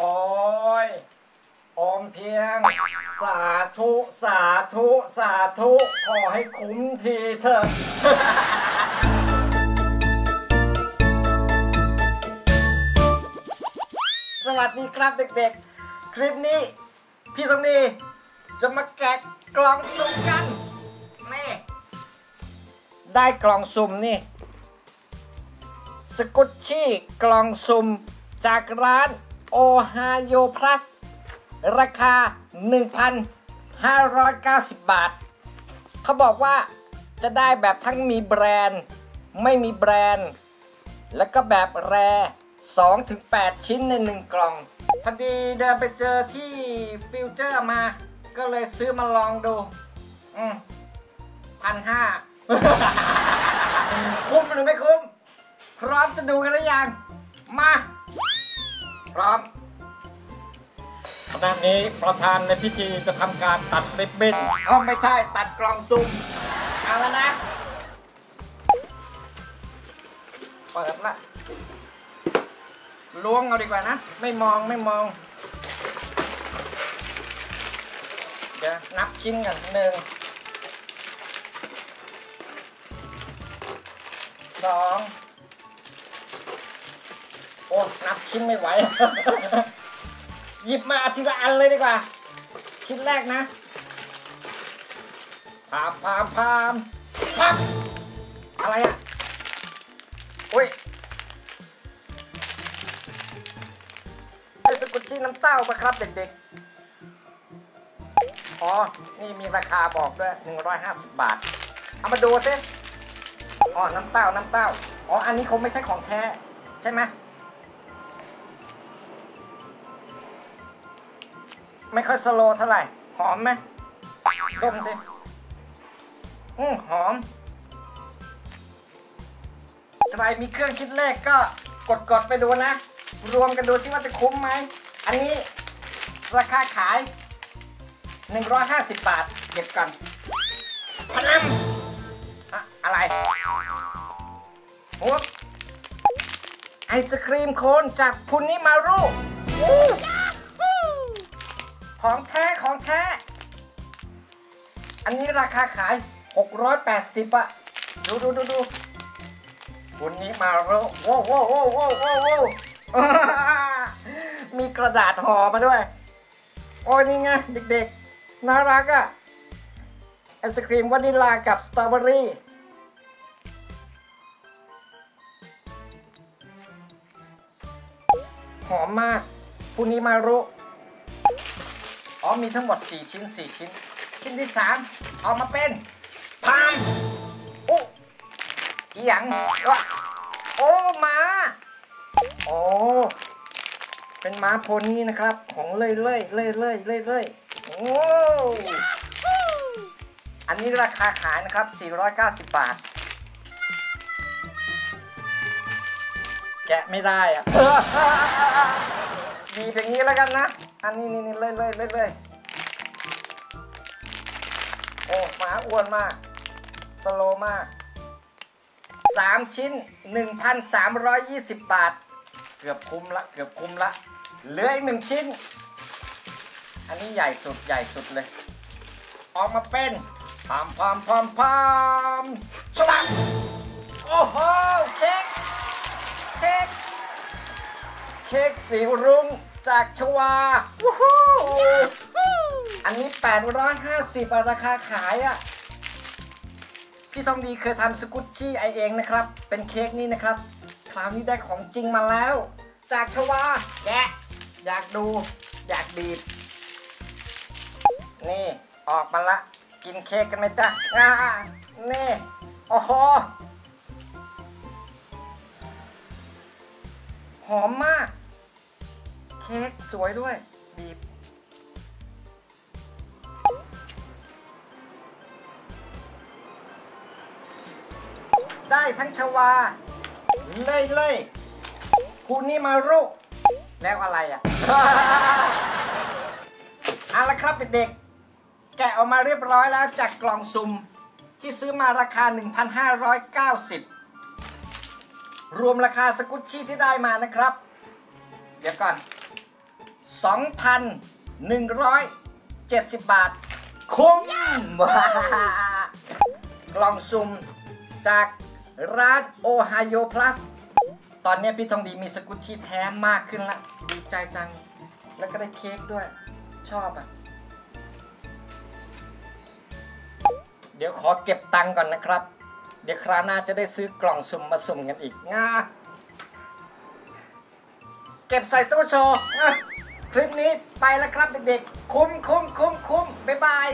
โอ้ยออมเพียง สาธุสาธุสาธุขอให้คุ้มทีเถอะสวัสดีครับเด็กๆ คลิปนี้พี่ตรงนี้จะมาแกะกล่องสุ่มกันนี่ได้กล่องสุ่มนี่ สกุชชี่กล่องสุ่มจากร้าน โอไฮโอพลัส ราคา 1,590 บาท เขาบอกว่าจะได้แบบทั้งมีแบรนด์ ไม่มีแบรนด์ แล้วก็แบบแร2-8ชิ้นใน 1 กล่อง พอดีเดินไปเจอที่ฟิวเจอร์มา ก็เลยซื้อมาลองดู อืมพันห้าคุ้มหรือไม่คุ้ม พร้อมจะดูกันหรือยัง มา พร้อมขณะนี้ประธานในพิธีจะทำการตัดริบบิ้นอ้าไม่ใช่ตัดกล่องซุ่มเอาแล้วนะ เปิดละล้วงเอาดีกว่านะ ไม่มองไม่มอง เดี๋ยวนับชิ้นกันหนึ่งสอง โอ้นับชิ้นไม่ไหว หยิบมาทีละอันเลยดีกว่า ชิ้นแรกนะพามพามพามพับอะไรอะอุ้ยเป็นสกุลชี่น้ำเต้าปะครับเด็กๆ อ๋อ นี่มีราคาบอกด้วย 150 บาท เอามาดูสิ อ๋อ น้ำเต้า น้ำเต้า อ๋อ อันนี้คงไม่ใช่ของแท้ ใช่ไหม ไม่ค่อยสโลว์เท่าไหร่ หอมไหมดมสิอืมหอมใครมีเครื่องคิดเลขก็กดกดไปดูนะ รวมกันดูซิว่าจะคุ้มไหม อันนี้ราคาขาย 150 บาทเก็บก่อนพนัมอะอะไรหัวไอศครีมโคนจากพุนนิมารุอู้ ของแท้ของแท้ อันนี้ราคาขาย 680อะดูดูดูดูคุณนี้มาแล้วโว้โว้โว้โว้โว้โว้มีกระดาษห่อมาด้วย โอ้นี่ไงเด็กๆ น่ารักอะไอศครีมวานิลากับสตรอเบอรี่หอมมากคุณนี้มารุ อ๋อมีทั้งหมด 4 ชิ้น 4 ชิ้น ชิ้นที่ 3 เอามาเป็นพามโอ้อีหยังวะโอ้มาโอ้เป็นม้าโพนี่นะครับ ของเล่ยเล่ยเล่ยเล่ยเล่ยเล่ยโอ้อันนี้ราคาขายนะครับ 490 บาท แกะไม่ได้อะบีบอย่างนี้แล้วกันนะ อันนี้นี่นี่เลยเลยเลยเลยโอ้หมาอ้วนมาก สโลมากสามชิ้น 1,320 บาท เกือบคุ้มละ เกือบคุ้มละ เหลืออีกหนึ่งชิ้น อันนี้ใหญ่สุดใหญ่สุดเลย ออกมาเป็นพามพามพามพามสลับโอ้โหเค้กเค้กเค้กสีรุ้ง จากชวาวู้ฮู้อันนี้ 850อะราคาขายอะพี่ทองดีเคยทำสกุชชี่ไอเองนะครับ เป็นเค้กนี้นะครับ คราวนี้ได้ของจริงมาแล้ว จากชวาแกะอยากดู อยากบีบนี่ออกมาละ กินเค้กกันไหมจ๊ะอ่านี่โอ้โหหอมมากเค้กสวยด้วย บีบ ได้ทั้งชวา เล่ยเล่ยคูนี่มารุ แล้วอะไรอะ เอาละครับเด็กๆ แกะออกมาเรียบร้อยแล้วจากกล่องซุ่มที่ซื้อมาราคา 1,590 รวมราคาสกุชชี่ที่ได้มานะครับ เดี๋ยวก่อน 2,170 บาท คุ้มกล่องซุ่มจากร้าน Ohio Plus ตอนนี้พี่ทองดีมีสกุตที่แท้มากขึ้นละ ดีใจจัง แล้วก็ได้เค้กด้วย ชอบอะ เดี๋ยวขอเก็บตังค์ก่อนนะครับ เดี๋ยวคราวหน้าจะได้ซื้อกล่องสุ่มมาสุ่มกันอีกงาเก็บใส่ตู้โชว์ คลิปนี้ไปแล้วครับเด็กๆ คุ้มคุ้มคุ้มคุ้มบ๊ายบาย